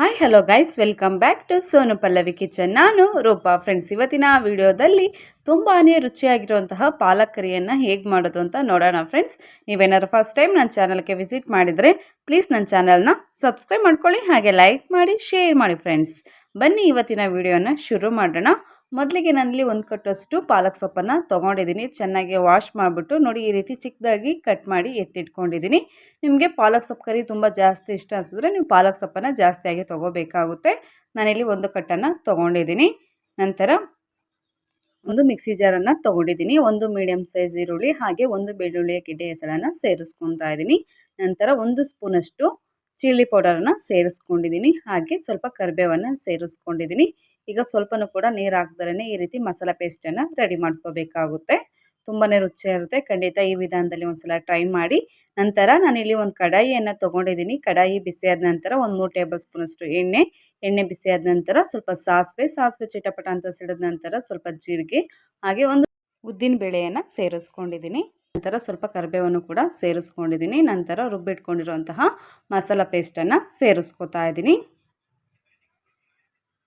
R hi hello guys welcome back to Sonu Pallavi kitchen ನಾನು Roopa. Friends ಇವತ್ತಿನ ವಿಡಿಯೋದಲ್ಲಿ ತುಂಬಾ ರುಚಿಯಾಗಿರುವಂತಹ ಪಾಲಕ್ ಕರಿಯನ್ನು ಹೇಗೆ ಮಾಡೋದು ಅಂತ ನೋಡೋಣ ಫ್ರೆಂಡ್ಸ್ ನೀವೇನಾದ್ರು ಫಸ್ಟ್ ಟೈಮ್ ನನ್ನ ಚಾನಲ್ಗೆ ವಿಸಿಟ್ ಮಾಡಿದರೆ ಪ್ಲೀಸ್ ನನ್ನ ಚಾನಲ್ನ ಸಬ್ಸ್ಕ್ರೈಬ್ ಮಾಡ್ಕೊಳ್ಳಿ, ಹಾಗೆ ಲೈಕ್ ಮಾಡಿ ಶೇರ್ ಮಾಡಿ ಫ್ರೆಂಡ್ಸ್ ಬನ್ನಿ, ಇವತ್ತಿನ ವಿಡಿಯೋನ ಶುರು ಮಾಡೋಣ. ಮೊದಲಿಗೆ ನನ್ನಲ್ಲಿ ಒಂದು ಕಟ್ಟಷ್ಟು ಪಾಲಕ್ ಸೊಪ್ಪನ್ನು ತೊಗೊಂಡಿದ್ದೀನಿ. ಚೆನ್ನಾಗಿ ವಾಶ್ ಮಾಡಿಬಿಟ್ಟು ನೋಡಿ, ಈ ರೀತಿ ಚಿಕ್ಕದಾಗಿ ಕಟ್ ಮಾಡಿ ಎತ್ತಿಟ್ಕೊಂಡಿದ್ದೀನಿ. ನಿಮಗೆ ಪಾಲಕ್ ಸೊಪ್ಪು ಕರಿ ತುಂಬ ಜಾಸ್ತಿ ಇಷ್ಟ ಅನಿಸಿದ್ರೆ ನೀವು ಪಾಲಕ್ ಸೊಪ್ಪನ್ನು ಜಾಸ್ತಿಯಾಗಿ ತೊಗೋಬೇಕಾಗುತ್ತೆ. ನಾನಿಲ್ಲಿ ಒಂದು ಕಟ್ಟನ್ನು ತೊಗೊಂಡಿದ್ದೀನಿ. ನಂತರ ಒಂದು ಮಿಕ್ಸಿ ಜಾರನ್ನು ತೊಗೊಂಡಿದ್ದೀನಿ. ಒಂದು ಮೀಡಿಯಮ್ ಸೈಜ್ ಈರುಳ್ಳಿ ಹಾಗೆ ಒಂದು ಬೆಳ್ಳುಳ್ಳಿಯ ಗಿಡ್ಡೆ ಹೆಸರನ್ನು ಸೇರಿಸ್ಕೊತಾ ಇದ್ದೀನಿ. ನಂತರ ಒಂದು ಸ್ಪೂನಷ್ಟು ಚಿಲ್ಲಿ ಪೌಡರನ್ನು ಸೇರಿಸ್ಕೊಂಡಿದ್ದೀನಿ. ಹಾಗೆ ಸ್ವಲ್ಪ ಕರಿಬೇವನ್ನು ಸೇರಿಸ್ಕೊಂಡಿದ್ದೀನಿ. ಈಗ ಸ್ವಲ್ಪನೂ ಕೂಡ ನೀರು ಹಾಕ್ದಲೇ ಈ ರೀತಿ ಮಸಾಲೆ ಪೇಸ್ಟನ್ನು ರೆಡಿ ಮಾಡ್ಕೋಬೇಕಾಗುತ್ತೆ. ತುಂಬಾ ರುಚಿಯಾಗಿರುತ್ತೆ ಖಂಡಿತ ಈ ವಿಧಾನದಲ್ಲಿ ಒಂದ್ಸಲ ಟ್ರೈ ಮಾಡಿ. ನಂತರ ನಾನಿಲ್ಲಿ ಒಂದು ಕಡಾಯಿಯನ್ನು ತೊಗೊಂಡಿದ್ದೀನಿ. ಕಡಾಯಿ ಬಿಸಿಯಾದ ನಂತರ ಒಂದು ಮೂರು ಟೇಬಲ್ ಸ್ಪೂನಷ್ಟು ಎಣ್ಣೆ. ಎಣ್ಣೆ ಬಿಸಿಯಾದ ನಂತರ ಸ್ವಲ್ಪ ಸಾಸಿವೆ. ಸಾಸಿವೆ ಚಿಟಪಟ ಅಂತ ಸಿಡಿದ ನಂತರ ಸ್ವಲ್ಪ ಜೀರಿಗೆ. ಹಾಗೆ ಒಂದು ಉದ್ದಿನ ಬೇಳೆಯನ್ನು ಸೇರಿಸ್ಕೊಂಡಿದ್ದೀನಿ. ನಂತರ ಸ್ವಲ್ಪ ಕರಿಬೇವನ್ನು ಕೂಡ ಸೇರಿಸ್ಕೊಂಡಿದ್ದೀನಿ. ನಂತರ ರುಬ್ಬಿಟ್ಕೊಂಡಿರುವಂತಹ ಮಸಾಲ ಪೇಸ್ಟನ್ನು ಸೇರಿಸ್ಕೊತಾ ಇದ್ದೀನಿ.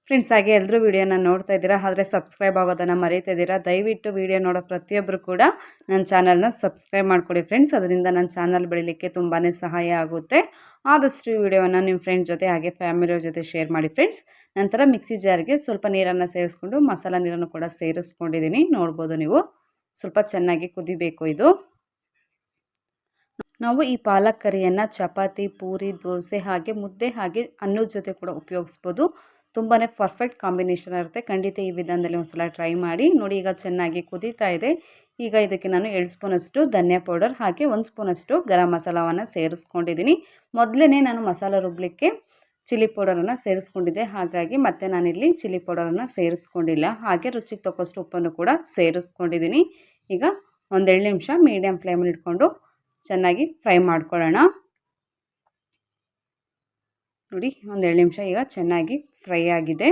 ಫ್ರೆಂಡ್ಸ್ ಹಾಗೆ ಎಲ್ಲರೂ ವೀಡಿಯೋನ ನೋಡ್ತಾ ಇದ್ದೀರಾ, ಆದರೆ ಸಬ್ಸ್ಕ್ರೈಬ್ ಆಗೋದನ್ನು ಮರೀತಾ ಇದ್ದೀರಾ, ದಯವಿಟ್ಟು ವೀಡಿಯೋ ನೋಡೋ ಪ್ರತಿಯೊಬ್ಬರು ಕೂಡ ನನ್ನ ಚಾನಲ್ನ ಸಬ್ಸ್ಕ್ರೈಬ್ ಮಾಡ್ಕೊಡಿ ಫ್ರೆಂಡ್ಸ್ ಅದರಿಂದ ನನ್ನ ಚಾನಲ್ ಬೆಳಿಲಿಕ್ಕೆ ತುಂಬಾ ಸಹಾಯ ಆಗುತ್ತೆ. ಆದಷ್ಟು ವೀಡಿಯೋವನ್ನು ನಿಮ್ಮ ಫ್ರೆಂಡ್ ಜೊತೆ, ಹಾಗೆ ಫ್ಯಾಮಿಲಿಯವ್ರ ಜೊತೆ ಶೇರ್ ಮಾಡಿ ಫ್ರೆಂಡ್ಸ್ ನಂತರ ಮಿಕ್ಸಿ ಜಾರ್ಗೆ ಸ್ವಲ್ಪ ನೀರನ್ನು ಸೇರಿಸ್ಕೊಂಡು ಮಸಾಲ ನೀರನ್ನು ಕೂಡ ಸೇರಿಸ್ಕೊಂಡಿದ್ದೀನಿ. ನೋಡ್ಬೋದು ನೀವು. ಸ್ವಲ್ಪ ಚೆನ್ನಾಗಿ ಕುದಿಬೇಕು ಇದು. ನಾವು ಈ ಪಾಲಕ್ ಕರಿಯನ್ನು, ಚಪಾತಿ, ಪೂರಿ, ದೋಸೆ, ಹಾಗೆ ಮುದ್ದೆ, ಹಾಗೆ ಅನ್ನದ ಜೊತೆ ಕೂಡ ಉಪಯೋಗಿಸ್ಬೋದು. ತುಂಬಾ ಪರ್ಫೆಕ್ಟ್ ಕಾಂಬಿನೇಷನ್ ಇರುತ್ತೆ. ಖಂಡಿತ ಈ ವಿಧಾನದಲ್ಲಿ ಒಂದು ಸಲ ಟ್ರೈ ಮಾಡಿ. ನೋಡಿ, ಈಗ ಚೆನ್ನಾಗಿ ಕುದೀತಾ ಇದೆ. ಈಗ ಇದಕ್ಕೆ ನಾನು ಎರಡು ಸ್ಪೂನಷ್ಟು ಧನಿಯಾ ಪೌಡರ್ ಹಾಕಿ ಒಂದು ಸ್ಪೂನಷ್ಟು ಗರಂ ಮಸಾಲವನ್ನು ಸೇರಿಸ್ಕೊಂಡಿದ್ದೀನಿ. ಮೊದಲೇ ನಾನು ಮಸಾಲ ರುಬ್ಬಲಿಕ್ಕೆ ಚಿಲ್ಲಿ ಪೌಡರನ್ನು ಸೇರಿಸ್ಕೊಂಡಿದ್ದೆ. ಹಾಗಾಗಿ ಮತ್ತೆ ನಾನಿಲ್ಲಿ ಚಿಲ್ಲಿ ಪೌಡರನ್ನು ಸೇರಿಸ್ಕೊಂಡಿಲ್ಲ. ಹಾಗೆ ರುಚಿಗೆ ತಕ್ಕಷ್ಟು ಉಪ್ಪನ್ನು ಕೂಡ ಸೇರಿಸ್ಕೊಂಡಿದ್ದೀನಿ. ಈಗ ಒಂದೆರಡು ನಿಮಿಷ ಮೀಡಿಯಮ್ ಫ್ಲೇಮಲ್ಲಿ ಇಟ್ಕೊಂಡು ಚೆನ್ನಾಗಿ ಫ್ರೈ ಮಾಡ್ಕೊಳ್ಳೋಣ. ನೋಡಿ ಒಂದೆರಡು ನಿಮಿಷ ಈಗ ಚೆನ್ನಾಗಿ ಫ್ರೈ ಆಗಿದೆ.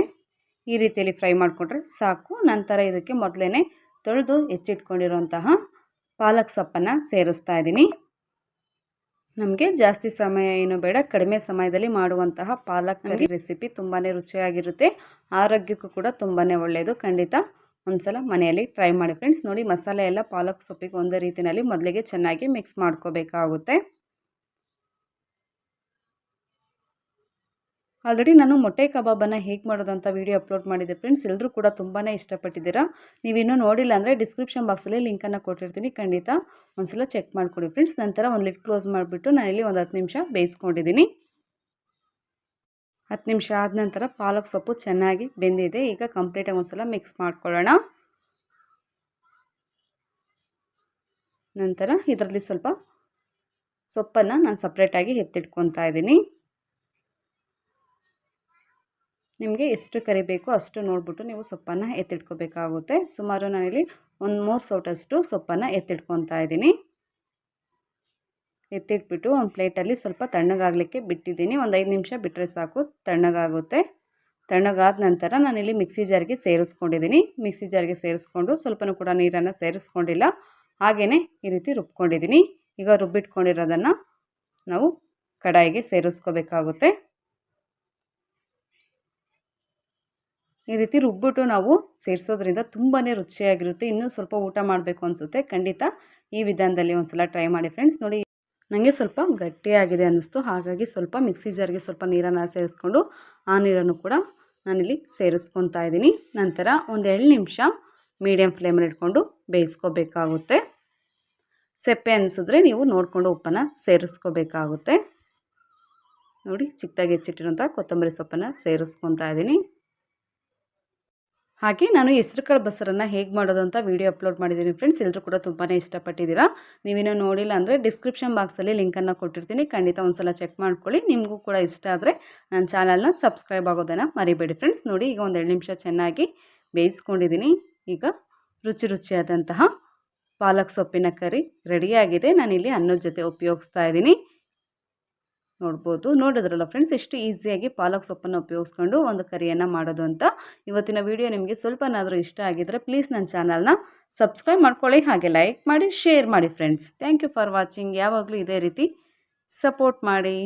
ಈ ರೀತಿಯಲ್ಲಿ ಫ್ರೈ ಮಾಡಿಕೊಂಡ್ರೆ ಸಾಕು. ನಂತರ ಇದಕ್ಕೆ ಮೊದಲೇ ತೊಳೆದು ಹೆಚ್ಚಿಟ್ಕೊಂಡಿರುವಂತಹ ಪಾಲಕ್ ಸೊಪ್ಪನ್ನು ಸೇರಿಸ್ತಾ ಇದ್ದೀನಿ. ನಮಗೆ ಜಾಸ್ತಿ ಸಮಯ ಏನು ಬೇಡ. ಕಡಿಮೆ ಸಮಯದಲ್ಲಿ ಮಾಡುವಂತಹ ಪಾಲಕ್ ಕರಿ ರೆಸಿಪಿ ತುಂಬಾ ರುಚಿಯಾಗಿರುತ್ತೆ. ಆರೋಗ್ಯಕ್ಕೂ ಕೂಡ ತುಂಬಾ ಒಳ್ಳೆಯದು ಖಂಡಿತ ಒಂದ್ಸಲ ಮನೆಯಲ್ಲಿ ಟ್ರೈ ಮಾಡಿ ಫ್ರೆಂಡ್ಸ್. ನೋಡಿ ಮಸಾಲೆ ಎಲ್ಲ ಪಾಲಕ್ ಸೊಪ್ಪಿಗೆ ಒಂದೇ ರೀತಿಯಲ್ಲಿ ಮೊದಲಿಗೆ ಚೆನ್ನಾಗಿ ಮಿಕ್ಸ್ ಮಾಡ್ಕೋಬೇಕಾಗುತ್ತೆ. ಆಲ್ರೆಡಿ ನಾನು ಮೊಟ್ಟೆ ಕಬಾಬನ್ನು ಹೇಗೆ ಮಾಡೋದು ಅಂತ ವೀಡಿಯೋ ಅಪ್ಲೋಡ್ ಮಾಡಿದೆ ಫ್ರೆಂಡ್ಸ್ ಎಲ್ಲರೂ ಕೂಡ ತುಂಬಾ ಇಷ್ಟಪಟ್ಟಿದ್ದೀರಾ? ನೀವಿನ್ನೂ ನೋಡಿಲ್ಲ ಅಂದರೆ ಡಿಸ್ಕ್ರಿಪ್ಷನ್ ಬಾಕ್ಸಲ್ಲಿ ಲಿಂಕನ್ನು ಕೊಟ್ಟಿರ್ತೀನಿ. ಖಂಡಿತ ಒಂದ್ಸಲ ಚೆಕ್ ಮಾಡಿಕೊಡಿ ಫ್ರೆಂಡ್ಸ್ ನಂತರ ಒಂದು ಲಿಟ್ ಕ್ಲೋಸ್ ಮಾಡಿಬಿಟ್ಟು ನಾನಿಲ್ಲಿ ಒಂದು ಹತ್ತು ನಿಮಿಷ ಬೇಯಿಸ್ಕೊಂಡಿದ್ದೀನಿ. ಹತ್ತು ನಿಮಿಷ ಆದ ನಂತರ ಪಾಲಕ್ ಸೊಪ್ಪು ಚೆನ್ನಾಗಿ ಬೆಂದಿದೆ. ಈಗ ಕಂಪ್ಲೀಟಾಗಿ ಒಂದ್ಸಲ ಮಿಕ್ಸ್ ಮಾಡ್ಕೊಳ್ಳೋಣ. ನಂತರ ಇದರಲ್ಲಿ ಸ್ವಲ್ಪ ಸೊಪ್ಪನ್ನು ನಾನು ಸಪ್ರೇಟಾಗಿ ಎತ್ತಿಟ್ಕೊತಾ ಇದ್ದೀನಿ. ನಿಮಗೆ ಎಷ್ಟು ಕರಿಬೇಕು ಅಷ್ಟು ನೋಡಿಬಿಟ್ಟು ನೀವು ಸೊಪ್ಪನ್ನು ಎತ್ತಿಟ್ಕೋಬೇಕಾಗುತ್ತೆ. ಸುಮಾರು ನಾನಿಲ್ಲಿ ಒಂದು ಮೂರು ಸೌಟಷ್ಟು ಸೊಪ್ಪನ್ನು ಎತ್ತಿಟ್ಕೊತಾ ಇದ್ದೀನಿ. ಎತ್ತಿಟ್ಬಿಟ್ಟು ಒಂದು ಪ್ಲೇಟಲ್ಲಿ ಸ್ವಲ್ಪ ತಣ್ಣಗಾಗಲಿಕ್ಕೆ ಬಿಟ್ಟಿದ್ದೀನಿ. ಒಂದು ಐದು ನಿಮಿಷ ಬಿಟ್ಟರೆ ಸಾಕು, ತಣ್ಣಗಾಗುತ್ತೆ. ತಣ್ಣಗಾದ ನಂತರ ನಾನಿಲ್ಲಿ ಮಿಕ್ಸಿ ಜಾರಿಗೆ ಸೇರಿಸ್ಕೊಂಡಿದ್ದೀನಿ. ಮಿಕ್ಸಿ ಜಾರಿಗೆ ಸೇರಿಸ್ಕೊಂಡು ಸ್ವಲ್ಪನೂ ಕೂಡ ನೀರನ್ನು ಸೇರಿಸ್ಕೊಂಡಿಲ್ಲ. ಹಾಗೆಯೇ ಈ ರೀತಿ ರುಬ್ಕೊಂಡಿದ್ದೀನಿ. ಈಗ ರುಬ್ಬಿಟ್ಕೊಂಡಿರೋದನ್ನು ನಾವು ಕಡಾಯಿಗೆ ಸೇರಿಸ್ಕೋಬೇಕಾಗುತ್ತೆ. ಈ ರೀತಿ ರುಬ್ಬಿಟ್ಟು ನಾವು ಸೇರಿಸೋದ್ರಿಂದ ತುಂಬಾ ರುಚಿಯಾಗಿರುತ್ತೆ. ಇನ್ನೂ ಸ್ವಲ್ಪ ಊಟ ಮಾಡಬೇಕು ಅನಿಸುತ್ತೆ. ಖಂಡಿತ ಈ ವಿಧಾನದಲ್ಲಿ ಒಂದು ಸಲ ಟ್ರೈ ಮಾಡಿ ಫ್ರೆಂಡ್ಸ್. ನೋಡಿ ನನಗೆ ಸ್ವಲ್ಪ ಗಟ್ಟಿಯಾಗಿದೆ ಅನ್ನಿಸ್ತು. ಹಾಗಾಗಿ ಸ್ವಲ್ಪ ಮಿಕ್ಸಿ ಜಾರ್ಗೆ ಸ್ವಲ್ಪ ನೀರನ್ನು ಸೇರಿಸ್ಕೊಂಡು ಆ ನೀರನ್ನು ಕೂಡ ನಾನಿಲ್ಲಿ ಸೇರಿಸ್ಕೊತಾ ಇದ್ದೀನಿ. ನಂತರ ಒಂದು ಎರಡು ನಿಮಿಷ ಮೀಡಿಯಮ್ ಫ್ಲೇಮಲ್ಲಿ ಇಟ್ಕೊಂಡು ಬೇಯಿಸ್ಕೋಬೇಕಾಗುತ್ತೆ. ಸೆಪ್ಪೆ ಅನಿಸಿದ್ರೆ ನೀವು ನೋಡಿಕೊಂಡು ಉಪ್ಪನ್ನು ಸೇರಿಸ್ಕೋಬೇಕಾಗುತ್ತೆ. ನೋಡಿ, ಚಿಕ್ಕದಾಗಿ ಹೆಚ್ಚಿಟ್ಟಿರೋಂಥ ಕೊತ್ತಂಬರಿ ಸೊಪ್ಪನ್ನು ಸೇರಿಸ್ಕೊತಾ ಇದ್ದೀನಿ. ಹಾಗೆ ನಾನು ಹೆಸ್ರು ಕಾಳು ಬಸರನ್ನು ಹೇಗೆ ಮಾಡೋದು ಅಂತ ವೀಡಿಯೋ ಅಪ್ಲೋಡ್ ಮಾಡಿದ್ದೀನಿ ಫ್ರೆಂಡ್ಸ್ ಎಲ್ಲರೂ ಕೂಡ ತುಂಬಾ ಇಷ್ಟಪಟ್ಟಿದ್ದೀರಾ. ನೀವೇನೋ ನೋಡಿಲ್ಲ ಅಂದರೆ ಡಿಸ್ಕ್ರಿಪ್ಷನ್ ಬಾಕ್ಸಲ್ಲಿ ಲಿಂಕನ್ನು ಕೊಟ್ಟಿರ್ತೀನಿ. ಖಂಡಿತ ಒಂದು ಸಲ ಚೆಕ್ ಮಾಡ್ಕೊಳ್ಳಿ. ನಿಮಗೂ ಕೂಡ ಇಷ್ಟ ಆದರೆ ನನ್ನ ಚಾನಲ್ನ ಸಬ್ಸ್ಕ್ರೈಬ್ ಆಗೋದನ್ನು ಮರಿಬೇಡಿ ಫ್ರೆಂಡ್ಸ್ ನೋಡಿ, ಈಗ ಒಂದು ಎರಡು ನಿಮಿಷ ಚೆನ್ನಾಗಿ ಬೇಯಿಸ್ಕೊಂಡಿದ್ದೀನಿ. ಈಗ ರುಚಿ ರುಚಿಯಾದಂತಹ ಪಾಲಕ್ ಸೊಪ್ಪಿನ ಕರಿ ರೆಡಿಯಾಗಿದೆ ನಾನಿಲ್ಲಿ ಅನ್ನದ ಜೊತೆ ಉಪಯೋಗಿಸ್ತಾ ಇದ್ದೀನಿ. ನೋಡ್ಬೋದು. ನೋಡಿದ್ರಲ್ಲ ಫ್ರೆಂಡ್ಸ್ ಎಷ್ಟು ಈಸಿಯಾಗಿ ಪಾಲಕ್ ಸೊಪ್ಪನ್ನು ಉಪಯೋಗಿಸ್ಕೊಂಡು ಒಂದು ಕರಿಯನ್ನು ಮಾಡೋದು ಅಂತ. ಇವತ್ತಿನ ವಿಡಿಯೋ ನಿಮಗೆ ಸ್ವಲ್ಪನಾದರೂ ಇಷ್ಟ ಆಗಿದ್ದರೆ ಪ್ಲೀಸ್ ನನ್ನ ಚಾನಲ್ನ ಸಬ್ಸ್ಕ್ರೈಬ್ ಮಾಡ್ಕೊಳ್ಳಿ. ಹಾಗೆ ಲೈಕ್ ಮಾಡಿ ಶೇರ್ ಮಾಡಿ friends thank you for watching ಯಾವಾಗಲೂ ಇದೇ ರೀತಿ ಸಪೋರ್ಟ್ ಮಾಡಿ.